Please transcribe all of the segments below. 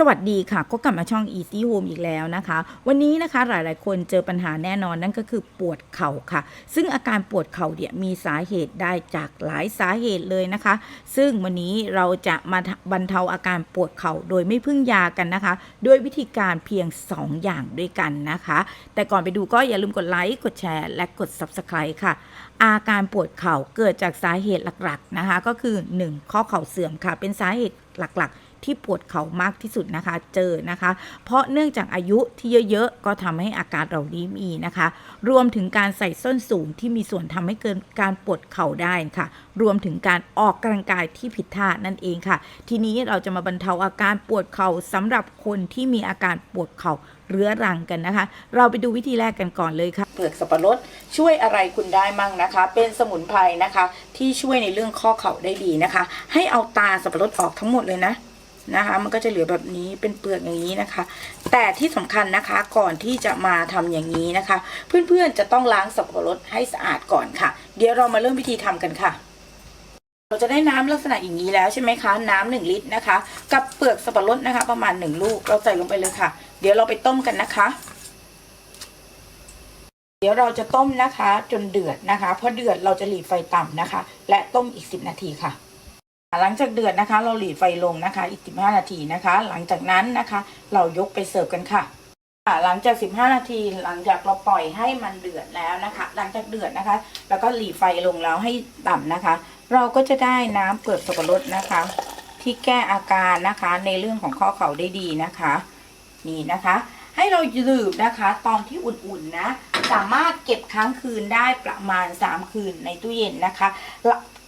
สวัสดีค่ะ ก็กลับมาช่อง Easy Home อีกแล้วนะคะ วันนี้นะคะหลายๆ คนเจอปัญหาแน่นอนนั่นก็คือปวดเข่าค่ะ ซึ่งอาการปวดเข่าเนี่ยมีสาเหตุได้จากหลายสาเหตุเลยนะคะ ซึ่งวันนี้เราจะมาบรรเทาอาการปวดเข่าโดยไม่พึ่งยากันนะคะ ด้วยวิธีการเพียง 2 อย่างด้วยกันนะคะ แต่ก่อนไปดูก็อย่าลืมกดไลค์กดแชร์และกด Subscribe ค่ะ อาการปวดเข่าเกิดจากสาเหตุหลักๆนะคะ ก็คือ 1. ข้อเข่าเสื่อมค่ะเป็นสาเหตุหลักๆ ที่ปวดเข่ามากที่สุดนะคะ เจอนะคะ เพราะเนื่องจากอายุที่เยอะๆ ก็ทำให้อาการเหล่านี้มีนะคะ รวมถึงการใส่ส้นสูงที่มีส่วนทำให้เกิดการปวดเข่าได้ค่ะ รวมถึงการออกกำลังกายที่ผิดท่านั่นเองค่ะ ทีนี้เราจะมาบรรเทาอาการปวดเข่าสำหรับคนที่มีอาการปวดเข่าเรื้อรังกันนะคะ เราไปดูวิธีแรกกันก่อนเลยค่ะ เปลือกสับปะรดช่วยอะไรคุณได้มั่งนะคะ เป็นสมุนไพรนะคะ ที่ช่วยในเรื่องข้อเข่าได้ดีนะคะ ให้เอาตาสับปะรดออกทั้งหมดเลยนะ นะคะ มันก็จะเหลือแบบนี้เป็นเปลือกอย่างนี้นะคะ แต่ที่สำคัญนะคะก่อนที่จะมาทำอย่างนี้นะคะ เพื่อนๆจะต้องล้างสับปะรดให้สะอาดก่อนค่ะ เดี๋ยวเรามาเริ่มวิธีทำกันค่ะเราจะได้น้ำลักษณะอย่างนี้แล้วใช่ไหมคะ น้ำหนึ่งลิตรนะคะ กับเปลือกสับปะรดนะคะ ประมาณหนึ่งลูกเราใส่ลงไปเลยค่ะ เดี๋ยวเราไปต้มกันนะคะ เดี๋ยวเราจะต้มนะคะ จนเดือดนะคะพอเดือดเราจะหลีไฟต่ำนะคะ และต้มอีก10นาทีค่ะ หลังจากเดือดนะคะ เราหลีไฟลงนะคะ อีก 15 นาทีนะคะ หลังจากนั้นนะคะ เรายกไปเสิร์ฟกันค่ะ หลังจาก 15 นาทีหลังจากเราปล่อยให้มันเดือดแล้วนะคะ หลังจากเดือดนะคะ แล้วก็หลีไฟลงแล้วให้ต่ำนะคะ เราก็จะได้น้ำเปลือกสับปะรดนะคะ ที่แก้อาการนะคะในเรื่องของข้อเข่าได้ดีนะคะ นี่นะคะ ให้เราดื่มนะคะ ตอนที่อุ่นๆนะ สามารถเก็บค้างคืนได้ประมาณ 3 คืนในตู้เย็นนะคะ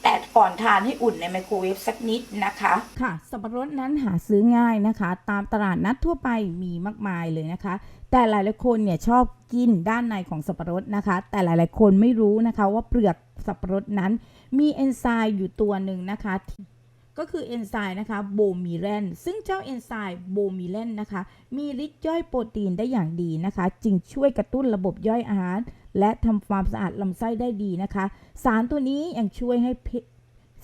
แต่ก่อนทานให้อุ่นในไมโครเวฟสักนิดนะคะ ค่ะ สับปะรดนั้นหาซื้อง่ายนะคะ ตามตลาดนัดทั่วไปมีมากมายเลยนะคะ แต่หลายๆคนเนี่ยชอบกินด้านในของสับปะรดนะคะ แต่หลายๆคนไม่รู้นะคะว่าเปลือกสับปะรดนั้น มีเอนไซม์อยู่ตัวหนึ่งนะคะ ก็คือเอนไซม์นะคะโบมีแรนซึ่งเจ้าเอนไซม์โบมีแรนนะคะ มีฤทธิ์ย่อยโปรตีนได้อย่างดีนะคะ จึงช่วยกระตุ้นระบบย่อยอาหาร และทำความสะอาดลำไส้ได้ดีนะคะ สารตัวนี้ยังช่วยให้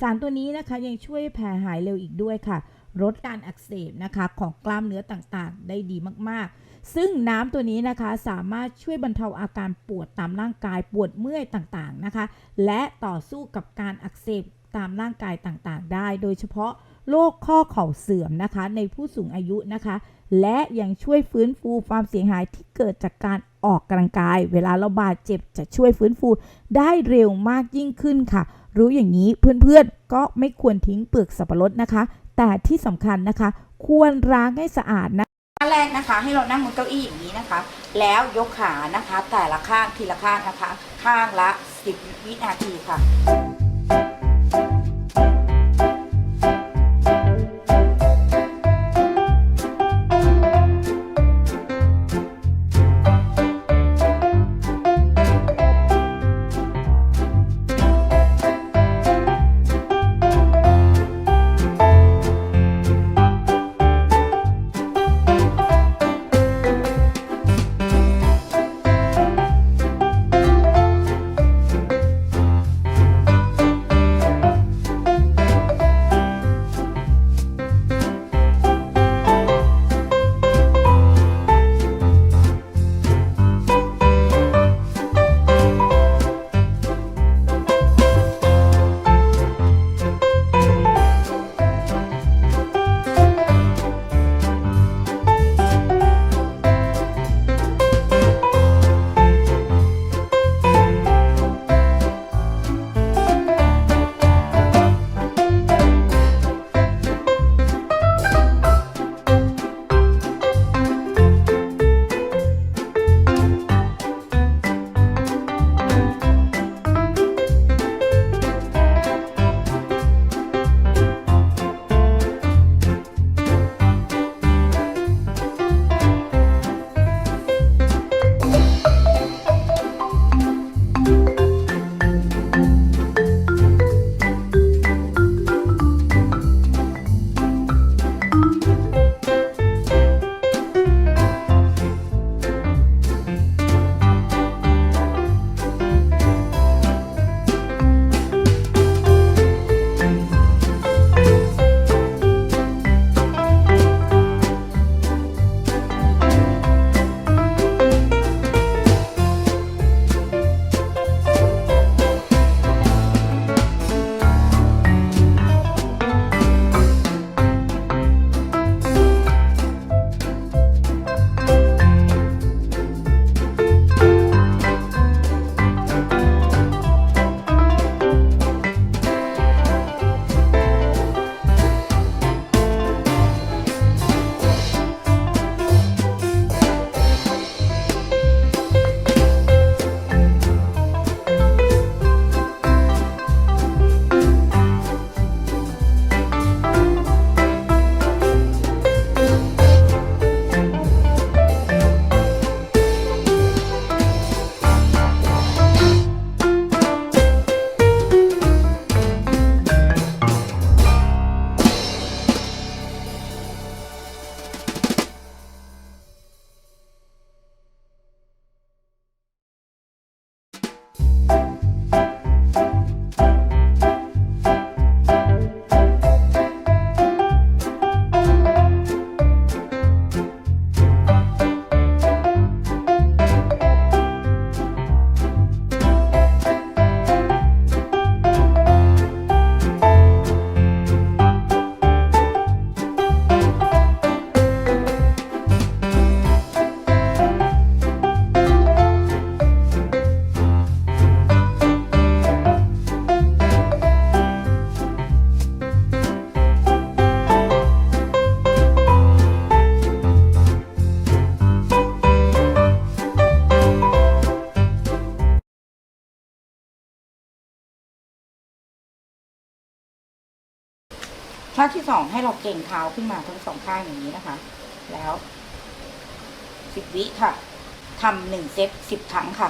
สารตัวนี้นะคะยังช่วยแผลหายเร็วอีกด้วยค่ะลดการอักเสบนะคะของกล้ามเนื้อต่างๆ ได้ดีมากๆ ซึ่งน้ำตัวนี้นะคะสามารถช่วยบรรเทาอาการปวดตามร่างกายปวดเมื่อยต่างๆนะคะ และต่อสู้กับการอักเสบ ตามร่างกายต่างๆ ได้ โดยเฉพาะโรคข้อเข่าเสื่อมนะคะ ในผู้สูงอายุนะคะ และยังช่วยฟื้นฟูความเสียหายที่เกิดจากการออกกำลังกาย เวลาเราบาดเจ็บจะช่วยฟื้นฟูได้เร็วมากยิ่งขึ้นค่ะ รู้อย่างนี้เพื่อนๆก็ไม่ควรทิ้งเปลือกสับปะรดนะคะ แต่ที่สำคัญนะคะ ควรล้างให้สะอาดนะขั้นแรกนะคะให้เรานั่งบนเก้าอี้อย่างนี้นะคะ แล้วยกขานะคะ แต่ละข้างทีละข้างนะคะ ข้างละ 10 วินาทีค่ะ ท่าที่สองให้เราเก่งเท้าขึ้นมาทั้งสองข้างอย่างนี้นะคะ แล้วสิบวิค่ะทำหนึ่งเซตสิบครั้งค่ะ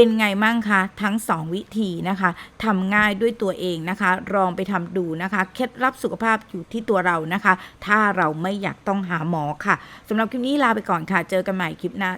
เป็นไงมั่งคะทั้ง 2 วิธีนะคะทำง่ายด้วยตัวเองนะคะลองไปทำดูนะคะเคล็ดลับสุขภาพอยู่ที่ตัวเรานะคะ ถ้าเราไม่อยากต้องหาหมอค่ะสำหรับคลิปนี้ลาไปก่อนค่ะ เจอกันใหม่คลิปหน้า